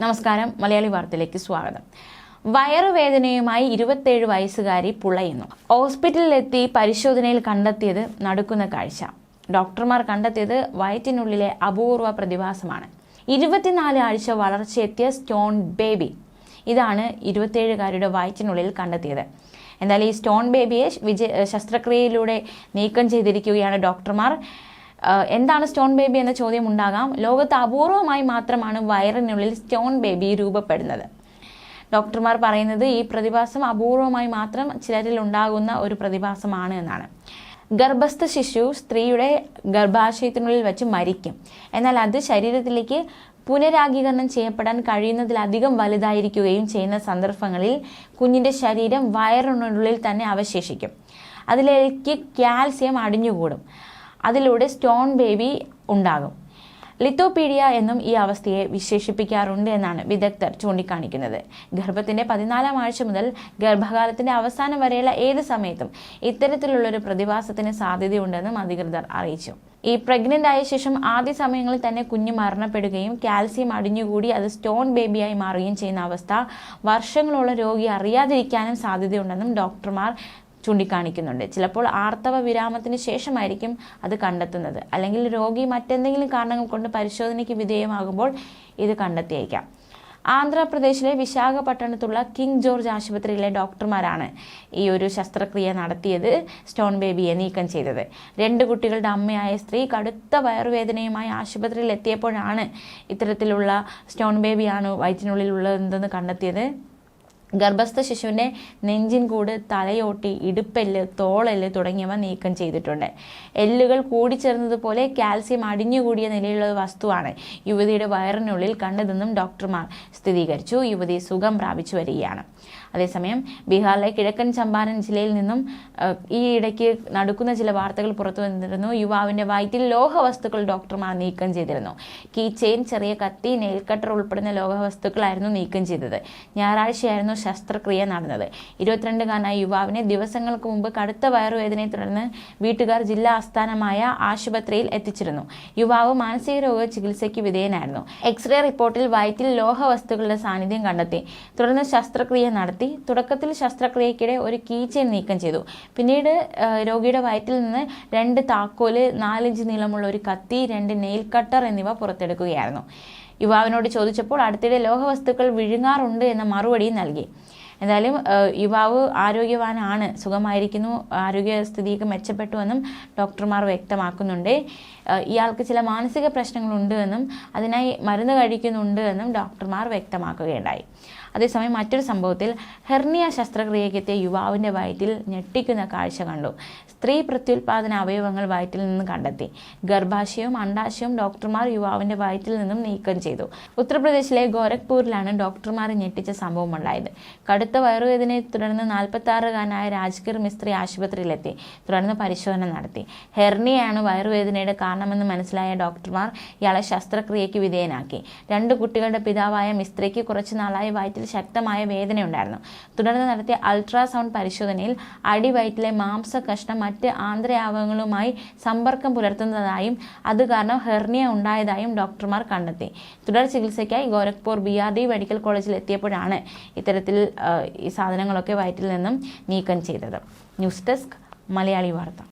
നമസ്കാരം മലയാളി വാർത്തയിലേക്ക് സ്വാഗതം. വയറുവേദനയുമായി ഇരുപത്തേഴ് വയസ്സുകാരി പുളയുന്നു. ഹോസ്പിറ്റലിലെത്തി പരിശോധനയിൽ കണ്ടെത്തിയത് നടക്കുന്ന കാഴ്ച. ഡോക്ടർമാർ കണ്ടെത്തിയത് വയറ്റിനുള്ളിലെ അപൂർവ പ്രതിഭാസമാണ്. ഇരുപത്തിനാല് ആഴ്ച വളർച്ചയെത്തിയ സ്റ്റോൺ ബേബി ഇതാണ് ഇരുപത്തേഴുകാരുടെ വയറ്റിനുള്ളിൽ കണ്ടെത്തിയത്. എന്നാൽ ഈ സ്റ്റോൺ ബേബിയെ വിജയ ശസ്ത്രക്രിയയിലൂടെ നീക്കം ചെയ്തിരിക്കുകയാണ് ഡോക്ടർമാർ. എന്താണ് സ്റ്റോൺ ബേബി എന്ന ചോദ്യം ഉണ്ടാകാം. ലോകത്ത് അപൂർവമായി മാത്രമാണ് വയറിനുള്ളിൽ സ്റ്റോൺ ബേബി രൂപപ്പെടുന്നത്. ഡോക്ടർമാർ പറയുന്നത് ഈ പ്രതിഭാസം അപൂർവമായി മാത്രം ചിലരിൽ ഉണ്ടാകുന്ന ഒരു പ്രതിഭാസമാണ് എന്നാണ്. ഗർഭസ്ഥ ശിശു സ്ത്രീയുടെ ഗർഭാശയത്തിനുള്ളിൽ വെച്ച് മരിക്കും. എന്നാൽ അത് ശരീരത്തിലേക്ക് പുനരാഗീകരണം ചെയ്യപ്പെടാൻ കഴിയുന്നതിലധികം വലുതായിരിക്കുകയും ചെയ്യുന്ന സന്ദർഭങ്ങളിൽ കുഞ്ഞിന്റെ ശരീരം വയറിനുള്ളിൽ തന്നെ അവശേഷിക്കും. അതിലേക്ക് കാൽസ്യം അടിഞ്ഞുകൂടും. അതിലൂടെ സ്റ്റോൺ ബേബി ഉണ്ടാകും. ലിത്തോപീഡിയ എന്നും ഈ അവസ്ഥയെ വിശേഷിപ്പിക്കാറുണ്ട് എന്നാണ് വിദഗ്ധർ ചൂണ്ടിക്കാണിക്കുന്നത്. ഗർഭത്തിന്റെ പതിനാലാം ആഴ്ച മുതൽ ഗർഭകാലത്തിന്റെ അവസാനം വരെയുള്ള ഏത് സമയത്തും ഇത്തരത്തിലുള്ളൊരു പ്രതിഭാസത്തിന് സാധ്യതയുണ്ടെന്നും അധികൃതർ അറിയിച്ചു. ഈ പ്രഗ്നന്റ് ആയ ശേഷം ആദ്യ സമയങ്ങളിൽ തന്നെ കുഞ്ഞ് മരണപ്പെടുകയും കാൽസ്യം അടിഞ്ഞുകൂടി അത് സ്റ്റോൺ ബേബിയായി മാറുകയും ചെയ്യുന്ന അവസ്ഥ വർഷങ്ങളോളം രോഗി അറിയാതിരിക്കാനും സാധ്യതയുണ്ടെന്നും ഡോക്ടർമാർ ചൂണ്ടിക്കാണിക്കുന്നുണ്ട്. ചിലപ്പോൾ ആർത്തവ വിരാമത്തിന് ശേഷമായിരിക്കും അത് കണ്ടെത്തുന്നത്. അല്ലെങ്കിൽ രോഗി മറ്റെന്തെങ്കിലും കാരണങ്ങൾ കൊണ്ട് പരിശോധനയ്ക്ക് വിധേയമാകുമ്പോൾ ഇത് കണ്ടെത്തിയേക്കാം. ആന്ധ്രാപ്രദേശിലെ വിശാഖപട്ടണത്തുള്ള കിങ് ജോർജ് ആശുപത്രിയിലെ ഡോക്ടർമാരാണ് ഈ ഒരു ശസ്ത്രക്രിയ നടത്തിയത് സ്റ്റോൺ ബേബിയെ നീക്കം ചെയ്തത്. രണ്ട് കുട്ടികളുടെ അമ്മയായ സ്ത്രീ കടുത്ത വയറുവേദനയുമായി ആശുപത്രിയിൽ എത്തിയപ്പോഴാണ് ഇത്തരത്തിലുള്ള സ്റ്റോൺ ബേബിയാണ് വയറ്റിനുള്ളിൽ ഉള്ളതെന്ന് കണ്ടെത്തിയത്? ഗർഭസ്ഥ ശിശുവിന്റെ നെഞ്ചിൻ കൂട് തലയോട്ടി ഇടുപ്പെല്ല് തോളെല്ല് തുടങ്ങിയവ നീക്കം ചെയ്തിട്ടുണ്ട്. എല്ലുകൾ കൂടിച്ചേർന്നതുപോലെ കാൽസ്യം അടിഞ്ഞുകൂടിയ നിലയിലുള്ള വസ്തുവാണ്. യുവതിയുടെ വയറിനുള്ളിൽ കണ്ടതെന്നും ഡോക്ടർമാർ സ്ഥിരീകരിച്ചു. യുവതി സുഖം പ്രാപിച്ചു വരികയാണ്. അതേസമയം ബീഹാറിലെ കിഴക്കൻ ചമ്പാരൻ ജില്ലയിൽ നിന്നും ഈ ഇടയ്ക്ക് നടക്കുന്ന ചില വാർത്തകൾ പുറത്തു വന്നിരുന്നു. യുവാവിന്റെ വയറ്റിൽ ലോഹവസ്തുക്കൾ ഡോക്ടർമാർ നീക്കം ചെയ്തിരുന്നു. കീ ചെയിൻ ചെറിയ കത്തി നെയിൽ കട്ടർ ഉൾപ്പെടുന്ന ലോഹവസ്തുക്കളായിരുന്നു നീക്കം ചെയ്തത്. ഞായറാഴ്ചയായിരുന്നു ശസ്ത്രക്രിയ നടന്നത്. ഇരുപത്തിരണ്ടുകാരനായ യുവാവിനെ ദിവസങ്ങൾക്ക് മുമ്പ് കടുത്ത വയറുവേദനയെ തുടർന്ന് വീട്ടുകാർ ജില്ലാ ആസ്ഥാനമായ ആശുപത്രിയിൽ എത്തിച്ചിരുന്നു. യുവാവ് മാനസിക രോഗ ചികിത്സയ്ക്ക് വിധേയനായിരുന്നു. എക്സ്റേ റിപ്പോർട്ടിൽ വയറ്റിൽ ലോഹവസ്തുക്കളുടെ സാന്നിധ്യം കണ്ടെത്തി. തുടർന്ന് ശസ്ത്രക്രിയ നടത്തി. തുടക്കത്തിൽ ശസ്ത്രക്രിയക്കിടെ ഒരു കീച്ചയിൽ നീക്കം ചെയ്തു. പിന്നീട് രോഗിയുടെ വയറ്റിൽ നിന്ന് രണ്ട് താക്കോൽ നാലിഞ്ച് നീളമുള്ള ഒരു കത്തി രണ്ട് നെയിൽ കട്ടർ എന്നിവ പുറത്തെടുക്കുകയായിരുന്നു. യുവാവിനോട് ചോദിച്ചപ്പോൾ അടുത്തിടെ ലോഹവസ്തുക്കൾ വിഴുങ്ങാറുണ്ട് എന്ന മറുപടി നൽകി. എന്തായാലും യുവാവ് ആരോഗ്യവാനാണ്. സുഖമായിരിക്കുന്നു. ആരോഗ്യസ്ഥിതിയൊക്കെ മെച്ചപ്പെട്ടുവെന്നും ഡോക്ടർമാർ വ്യക്തമാക്കുന്നുണ്ട്. ഇയാൾക്ക് ചില മാനസിക പ്രശ്നങ്ങളുണ്ട് എന്നും അതിനായി മരുന്ന് കഴിക്കുന്നുണ്ട് എന്നും ഡോക്ടർമാർ വ്യക്തമാക്കുകയുണ്ടായി. അതേസമയം മറ്റൊരു സംഭവത്തിൽ ഹെർണിയ ശസ്ത്രക്രിയക്കെത്തിയ യുവാവിന്റെ വയറ്റിൽ ഞെട്ടിക്കുന്ന കാഴ്ച കണ്ടു. സ്ത്രീ പ്രത്യുൽപാദന അവയവങ്ങൾ വയറ്റിൽ നിന്ന് കണ്ടെത്തി. ഗർഭാശയവും അണ്ടാശയവും ഡോക്ടർമാർ യുവാവിന്റെ വയറ്റിൽ നിന്നും നീക്കം ചെയ്തു. ഉത്തർപ്രദേശിലെ ഗോരഖ്പൂരിലാണ് ഡോക്ടർമാർ ഞെട്ടിച്ച സംഭവം ഉണ്ടായത് കടുത്ത വയറുവേദനയെ തുടർന്ന് നാൽപ്പത്താറുകാരനായ രാജ്ഗീർ മിസ്ത്രി ആശുപത്രിയിലെത്തി. തുടർന്ന് പരിശോധന നടത്തി. ഹെർണിയാണ് വയറുവേദനയുടെ കാരണമെന്ന് മനസ്സിലായ ഡോക്ടർമാർ ഇയാളെ ശസ്ത്രക്രിയയ്ക്ക് വിധേയനാക്കി. രണ്ട് കുട്ടികളുടെ പിതാവായ മിസ്ത്രിക്ക് കുറച്ചു നാളായി വയറ്റിൽ ശക്തമായ വേദനയുണ്ടായിരുന്നു തുടർന്ന് നടത്തിയ അൾട്രാസൗണ്ട് പരിശോധനയിൽ അടിവയറ്റിലെ മാംസ കഷ്ണം മറ്റ് ആന്തരയാവങ്ങളുമായി സമ്പർക്കം പുലർത്തുന്നതായും അത് കാരണം ഹെർണിയ ഉണ്ടായതായും ഡോക്ടർമാർ കണ്ടെത്തി. തുടർ ചികിത്സയ്ക്കായി Gorakhpur B R D medical കോളേജിൽ എത്തിയപ്പോഴാണ് ഇത്തരത്തിൽ ഈ സാധനങ്ങളൊക്കെ വയറ്റിൽ നിന്നും നീക്കം ചെയ്തത്. ന്യൂസ് ഡെസ്ക് മലയാളി വാർത്ത.